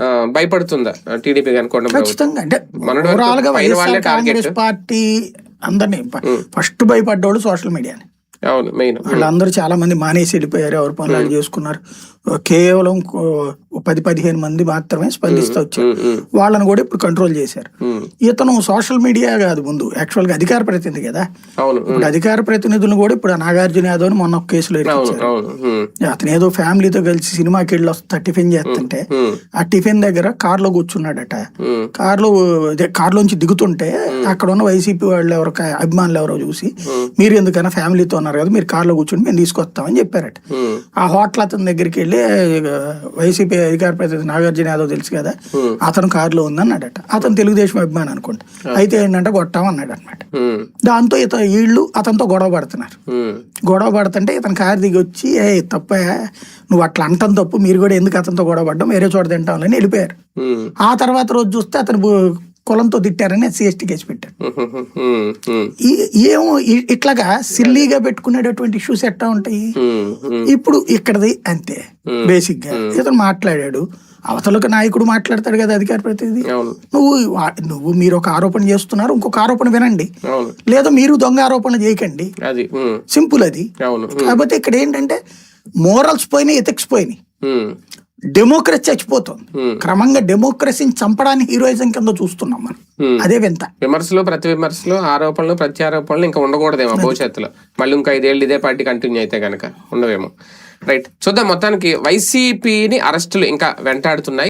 ఆ, భయపడుతుందా టీడీపీ ఖచ్చితంగా. అంటే ఓవరాల్గా వైఎస్ఆర్ కాంగ్రెస్ పార్టీ అందరినీ ఫస్ట్ భయపడ్డోళ్ళు సోషల్ మీడియాని. అవును మెయిన్. వాళ్ళందరూ చాలా మంది మానేసి వెళ్ళిపోయారు ఎవరి పనులు చేసుకున్నారు. కేవలం పది పదిహేను మంది మాత్రమే స్పందిస్తూ వచ్చారు. వాళ్ళని కూడా ఇప్పుడు కంట్రోల్ చేశారు. ఇతను సోషల్ మీడియా కాదు ముందు యాక్చువల్గా అధికార ప్రతినిధి కదా. ఇప్పుడు అధికార ప్రతినిధులను కూడా ఇప్పుడు నాగార్జున యాదవ్ మొన్న ఒక కేసులో అతను ఏదో ఫ్యామిలీతో కలిసి సినిమాకి వెళ్ళి వస్తా టిఫిన్ చేస్తుంటే ఆ టిఫిన్ దగ్గర కార్లో కూర్చున్నాడట కార్లో కార్లోంచి దిగుతుంటే అక్కడ ఉన్న వైసీపీ వాళ్ళు ఎవరో అభిమానులు ఎవరో చూసి మీరు ఎందుకైనా ఫ్యామిలీతో ఉన్నారు కదా మీరు కార్లో కూర్చుని మేము తీసుకొస్తామని చెప్పారట. ఆ హోటల్ అతని దగ్గరికి వెళ్ళి వైసీపీ అధికార ప్రతినిధి నాగార్జున యాదవ్ తెలుసు కదా? అతను కారులో ఉందన్నాడట. అతను తెలుగుదేశం అభిమాని అనుకుంటా. అయితే ఏంటంటే కొట్టాం అన్నాడు అనమాట దాంతో ఇత వీళ్ళు అతనితో గొడవ పడుతున్నారు. గొడవ పడుతుంటే ఇతను కారు దిగి వచ్చి ఏ తప్ప నువ్వు అట్లా అంటాం తప్పు. మీరు కూడా ఎందుకు అతనితో గొడవ పడ్డం? వేరే చోట తింటామని వెళ్ళిపోయారు. ఉమ్, ఆ తర్వాత రోజు చూస్తే అతను కులంతో తిట్టారని ఎస్సీ ఎస్టీ కేసు పెట్టారు ఏమో ఇట్లాగా సిల్లీగా పెట్టుకునేటటువంటి ఇష్యూస్ ఎట్టా ఉంటాయి? ఇప్పుడు ఇక్కడది అంతే బేసిక్గా ఇతను మాట్లాడాడు. అవతలకు నాయకుడు మాట్లాడతాడు కదా అధికార ప్రతినిధి. నువ్వు నువ్వు మీరు ఒక ఆరోపణ చేస్తున్నారు ఇంకొక ఆరోపణ వినండి. లేదా మీరు దొంగ ఆరోపణలు చేయకండి. సింపుల్ అది. కాకపోతే ఇక్కడ ఏంటంటే మోరల్స్ పోయినాయి ఎథిక్స్ పోయినాయి. డెమోక్రసీ చచ్చిపోతుంది. క్రమంగా డెమోక్రసీని చంపడానికి హీరోయిజం కింద చూస్తున్నాం మనం. అదే వింత. విమర్శలు ప్రతి విమర్శలు ఆరోపణలు ప్రత్యారోపణలు ఇంకా ఉండకూడదేమో భవిష్యత్తులో. మళ్ళీ ఇంకా ఐదేళ్ళు ఇదే పార్టీ కంటిన్యూ అయితే కనుక ఉండవేమో. రైట్. చూద్దాం మొత్తానికి వైసీపీని అరెస్టులు ఇంకా వెంటాడుతున్నాయి.